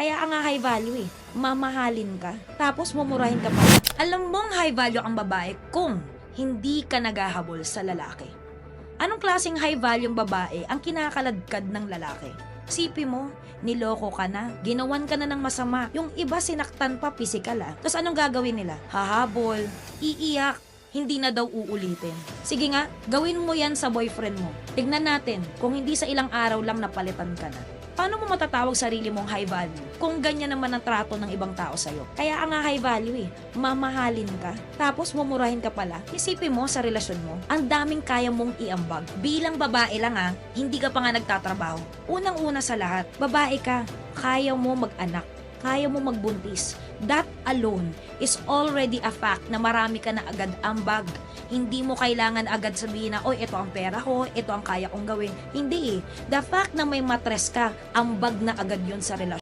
Kaya ang high value eh. Mamahalin ka, tapos mumurahin ka pa. Alam mong high value ang babae kung hindi ka naghahabol sa lalaki. Anong klaseng high value ang babae ang kinakaladkad ng lalaki? Sipi mo, niloko ka na, ginawan ka na ng masama. Yung iba sinaktan pa physical ah. Tapos anong gagawin nila? Hahabol, iiyak, hindi na daw uulitin. Sige nga, gawin mo yan sa boyfriend mo. Tignan natin kung hindi sa ilang araw lang napalitan ka na. Paano mo matatawag sarili mong high value kung ganyan naman ang trato ng ibang tao sa'yo? Kaya ang high value eh, mamahalin ka, tapos mumurahin ka pala. Isipin mo sa relasyon mo, ang daming kaya mong iambag. Bilang babae lang ah, hindi ka pa nga nagtatrabaho. Unang-una sa lahat, babae ka, kaya mo mag-anak, kaya mo magbuntis. That alone is already a fact na marami ka na agad ambag. Hindi mo kailangan agad sabihin na, oy, ito ang pera ko, ito ang kaya kong gawin. Hindi eh. The fact na may matres ka, ambag na agad yun sa relasyon.